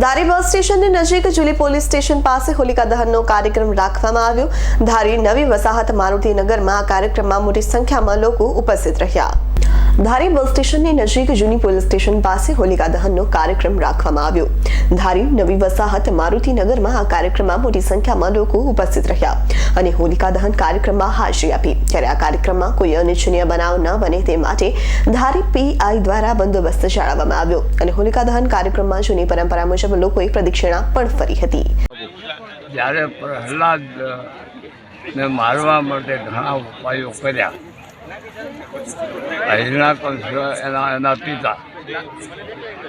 ધારી બસ સ્ટેશનની નજીક Julie police station પાસે હોલિકા દહનનો કાર્યક્રમ રાખવામાં આવ્યો. ધારી નવી વસાહત મારુતિનગરમાં આ કાર્યક્રમમાં મોટી સંખ્યામાં લોકો ઉપસ્થિત રહ્યા. ધારી બસ સ્ટેશનની નજીક જૂની પોલીસ સ્ટેશન પાસે હોલિકા દહનનો કાર્યક્રમ રાખવામાં આવ્યો. ધારી નવી વસાહત મારુતિનગરમાં આ કાર્યક્રમમાં મોટી સંખ્યામાં લોકો ઉપસ્થિત રહ્યા અને હોલિકા દહન કાર્યક્રમમાં હાજરી આપી. ત્યારે આ કાર્યક્રમમાં કોઈ અનિચ્છનીય બનાવ ન બને તે માટે ધારી પીઆઈ દ્વારા બંદોબસ્ત જાળવવામાં આવ્યો અને હોલિકા દહન કાર્યક્રમમાં જૂની પરંપરા મુજબ લોકોએ પ્રદક્ષિણા પણ ફરી હતી. જ્યારે પ્રહલાદ ને મારવા માટે ઘણા ઉપાયો કર્યા હિરણાકંશ એના એના પિતા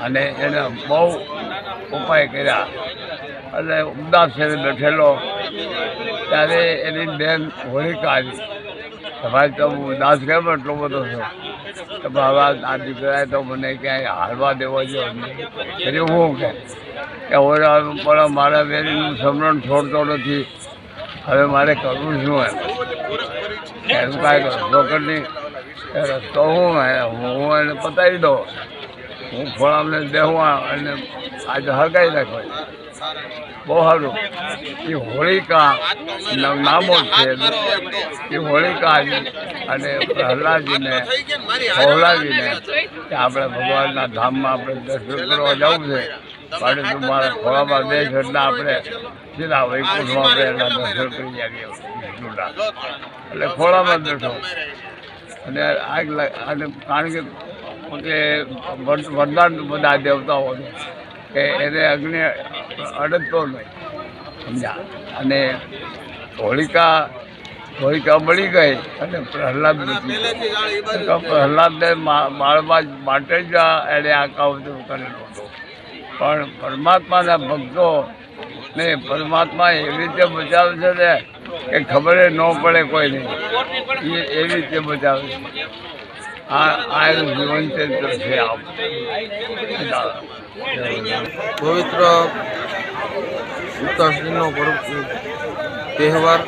અને એને બહુ ઉપાય કર્યા. અને ઉદાસ થઈને બેઠેલો, ત્યારે એની બેન હોળિકા આવી. ભાઈ તો હું ઉદાસ કેમ એટલો બધો છું? કે બાબા, આ દીકરાએ તો મને ક્યાંય હારવા દેવો જોઈએ એટલે હું કે? કે પણ મારા બેનનું સમરણ છોડતો નથી. હવે મારે કરવું શું એમ? રસ્તો હું હું એને પતાવી દઉં. હું ફળામને દેવા અને આજે હગાઈ નાખો. બહુ સારું. એ હોળિકા નામો છે એ હોળિકા અને પ્રહલાદજીને હોલાવીને આપણે ભગવાનના ધામમાં આપણે દર્શન કરવા જવું છે. તું મારા ખોળામાં બેસ એટલે આપણે સીધા વૈકુંઠમાં આપણે એના દર્શન કરી આવીએ વિષ્ણુના એટલે ખોળામાં બેઠો. અને આગ અને કારણ કે પોતે વરદાન બધા દેવતાઓ કે એને અગ્નિ અડકતો નહીં સમજ્યા? અને હોળિકા હોળિકા મળી ગઈ અને પ્રહલાદ પ્રહલાદને મા- મારવા માટે જ એણે આ કાવતરું કરેલું હતું. પણ પરમાત્માના ભક્તો ને પરમાત્મા એવી રીતે બચાવે છે ને કે ખબર ન પડે કોઈને એ એવી રીતે બચાવે છે. આ એનું જીવન છે આમ પવિત્ર ઉત્તરશ્રીનો તહેવાર,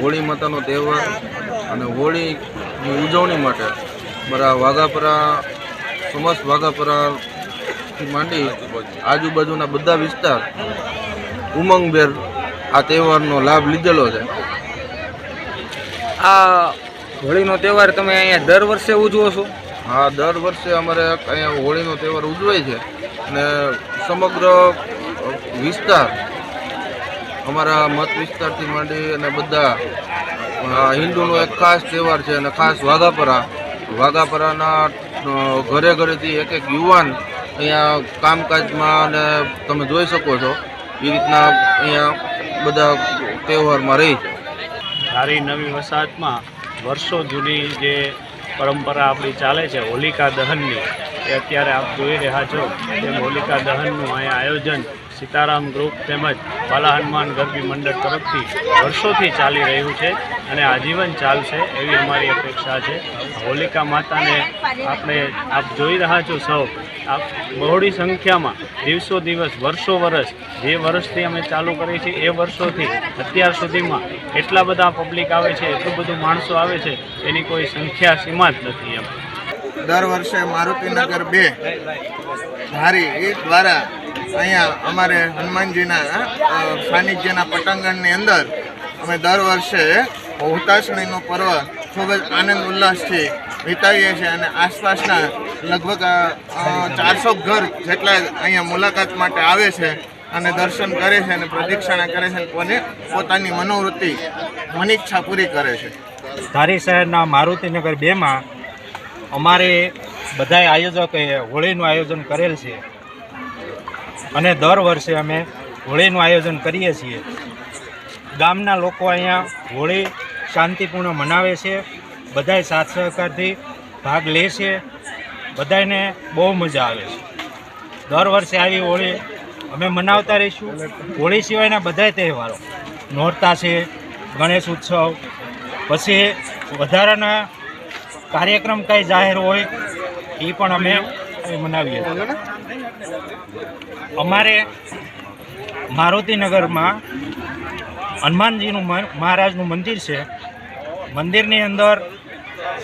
હોળી માતાનો તહેવાર અને હોળીની ઉજવણી માટે મારા વાઘાપરા સમસ્ત વાઘાપરાથી માંડી આજુબાજુના બધા વિસ્તાર ઉમંગભેર આ તહેવારનો લાભ લીધેલો છે. આ હોળીનો તહેવાર તમે અહીંયા દર વર્ષે ઉજવો છો? હા દર વર્ષે અમારે અહીંયા હોળીનો તહેવાર ઉજવાય છે અને સમગ્ર વિસ્તાર અમારા મત વિસ્તારથી માંડી અને બધા હિન્દુનો એક ખાસ તહેવાર છે અને ખાસ વાઘાપરા. વાઘાપરાના ઘરે ઘરેથી એક એક યુવાન અહીંયા કામકાજમાં અને તમે જોઈ શકો છો, એ રીતના અહીંયા બધા તહેવારમાં રહી છે. ધારી નવી વસાહતમાં વર્ષો જૂની જે પરંપરા આપણી ચાલે છે, હોલિકા દહનની, એ અત્યારે આપ જોઈ રહ્યા છો, તેમ હોલિકા દહનનું અહીંયા આયોજન સીતારામ ગ્રુપ તેમજ બાલા હનુમાન ગરબી મંડળ તરફથી વર્ષોથી ચાલી રહ્યું છે અને આજીવન ચાલશે એવી અમારી અપેક્ષા છે. હોલિકા માતાને આપણે આપ જોઈ રહ્યા છો સૌ. આપ બહોળી સંખ્યામાં દિવસો દિવસ, વર્ષો વર્ષ, જે વર્ષથી અમે ચાલુ કરી છે એ વર્ષોથી અત્યાર સુધીમાં એટલા બધા પબ્લિક આવે છે, એટલું બધું માણસો આવે છે, એની કોઈ સંખ્યા સીમા જ નથી એમ. દર વર્ષે મારુતિનગર બે ધારી એ દ્વારા અહીંયા અમારે હનુમાનજીના સાનિધ્યના પટાંગણની અંદર અમે દર વર્ષે હુતાસણીનું પર્વ ખૂબ જ આનંદ ઉલ્લાસથી વિતાવીએ છીએ અને આસપાસના લગભગ ચારસો ઘર જેટલા અહીંયા મુલાકાત માટે આવે છે અને દર્શન કરે છે અને પ્રદક્ષિણા કરે છે અને પોતાની મનોવૃત્તિ મનીચ્છા પૂરી કરે છે. ધારી શહેરના મારુતિનગર બેમાં અમારે બધાય આયોજકોએ હોળીનું આયોજન કરેલ છે. અને દર વર્ષે અમે હોળીનું આયોજન કરીએ છીએ. ગામના લોકો અહીંયા હોળી શાંતિપૂર્ણ મનાવે છે, બધાય સાથ સહકારથી ભાગ લે છે બધાને બહુ મજા આવે છે. દર વર્ષે આવી હોળી અમે મનાવતા રહીશું. હોળી સિવાયના બધાય તહેવારો. નોરતા છે, ગણેશ ઉત્સવ, પછી વધારાના કાર્યક્રમ કંઈ જાહેર હોય, એ પણ અમે મનાવીએ છીએ. અમારે મારુતિનગરમાં હનુમાનજીનું મહારાજનું મંદિર છે. મંદિરની અંદર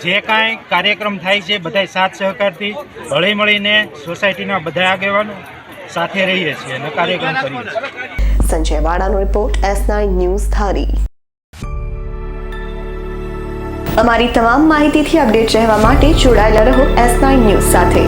જે કાંઈ કાર્યક્રમ થાય છે બધા સાથ સહકારથી હળી મળીને સોસાયટીના બધા આગેવાનો સાથે રહીએ છીએ અને કાર્યક્રમ કરીએ છીએ. Sanjay વાડાનો report S nine news Dhari. અમારી તમામ માહિતીથી અપડેટ રહેવા માટે જોડાયેલા રહો એસ નાઇન ન્યૂઝ સાથે.